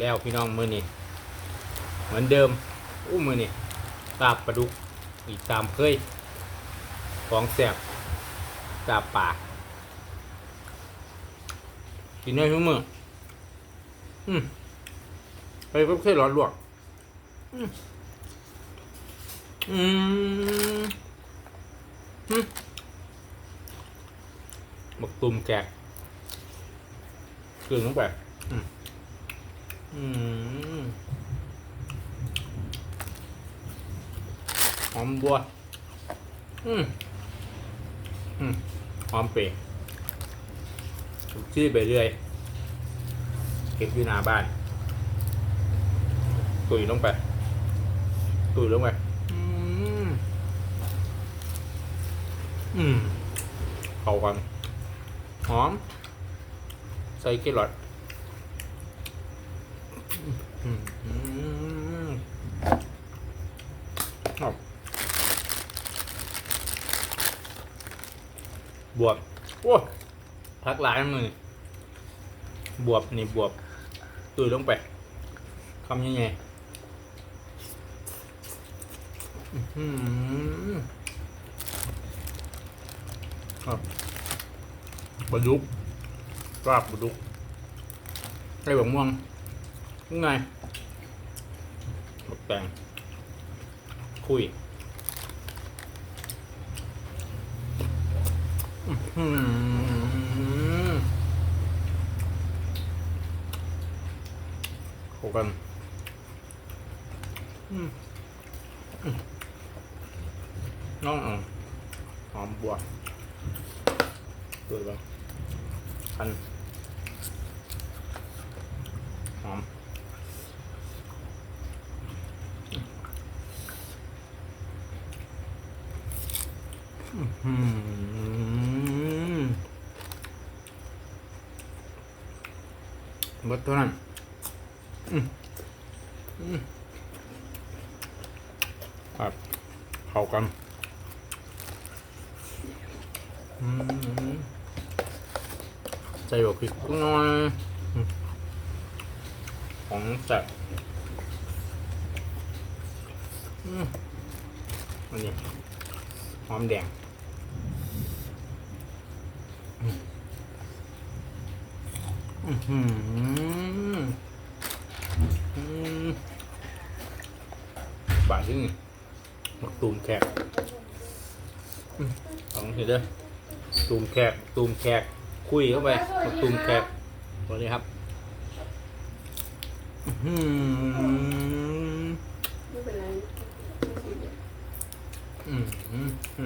แล้วพี่น้องมือนี่เหมือนเดิมอู้มือนี่ลาบปลาดุกอีกตามเคยของแสบลาบป่ากินได้ทุกมืออืมไปก็เคยร้อนลวกอืมอืมอืมบักตุ่มแกะกลืนลงไปอืมอืม หอมบัว อืมอืมหอมเปรี้ย์ชื่อไปเรื่อย เก็บอยู่หน้าบ้าน ตุยลงไป ตุยลงไป อืม อืม เข้ากัน หอม ใส่แครอทอืมอืมหอม บวบโอ้พักหลายมือบวบนี่บวบตุยลงไปคำยังไงครับบะดุกราบบะดุกไอ้แบบม่วง ข้างในบักแตงคุยขอหือเข้ากันน้องอะหอมบัวตัวบ้างพันหอม อื้อหือหมดเท่านั้นครับเข้ากันใส่หัวพริกน่อยของแซ่บอืมอันนี้หอมแดง อืมบาดที่นี่มักตูมแขกอืมเอาเห็นเด้อตูมแขกตูมแขก คุยเข้าไปมักตูมแขกตัวนี้ครับอื้อหือไม่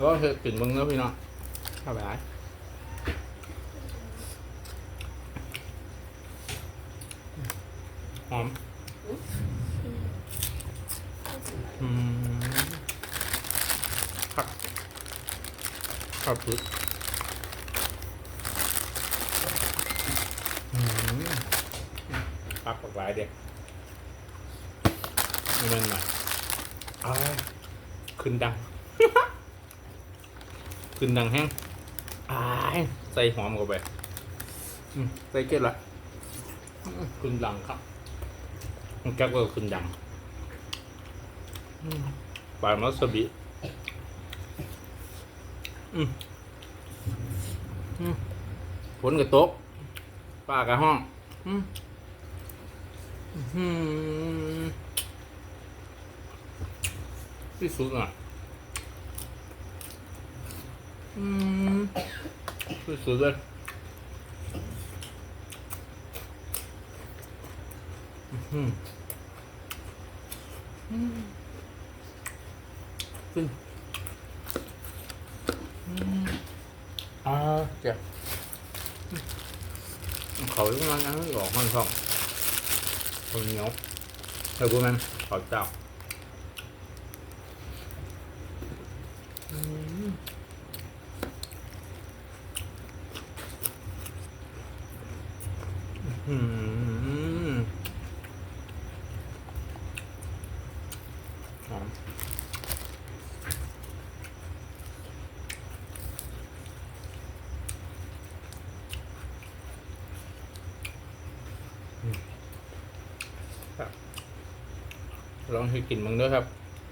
แล้วก็เธอกลิ่นมึงแล้วพี่น้องเข้าไปไหนหอมอืมผักผักปึ๊กอืมผักหลากหลายเด็กนี่มันหน่อยอ้าขึ้นดัง ขึ้นดังแห้งอายใส่หอมเข้าไปใส่เกล็ดละขึ้นดังครับมันแก๊กก็ขึ้นดังปลามัสบิอืมอืมฝนกระตกป้ากระห้องที่สุดอะ อืมที่สุดเลยอื้อหืออืมขึ้นอืมอ่าเจ้าเขาต้องมานั่งหลอก ลองให้กินมั้งด้วยครับ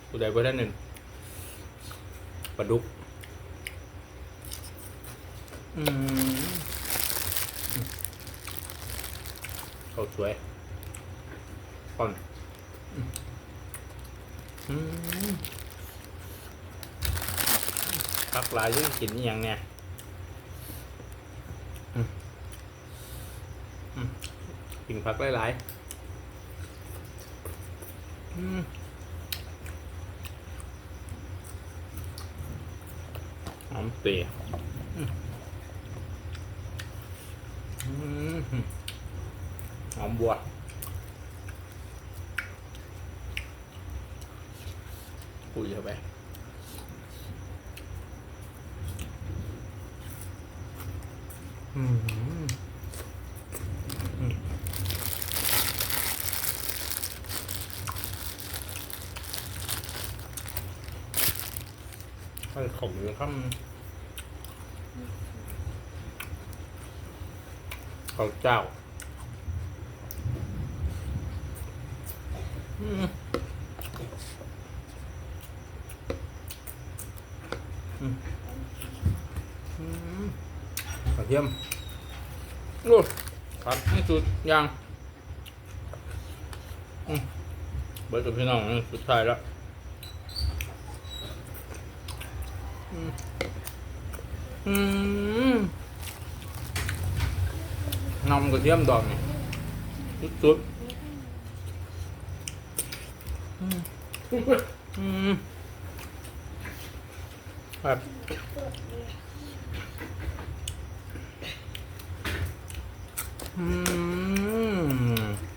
กูได้เบอร์ท่านหนึ่งปลาดุก อืม ขาสวยก่อนอืมพักหลายอยังกินอย่างเนี่ยอืมอืมกินผักหลายๆอืมหอมเปรี้ยอืม หอมบัวปุ๋ยเข้าไปอืมอืมให้ขมอยู่ครับข้าวเจ้า อืมอืมอืม กระเทียมโอ้ครับนี่สุดยางเบิร์ดกับพี่น้องสุดท้ายแล้วอืมอืมนำกระเทียมดอกนี่สุดสุดๆ อืมครับอืม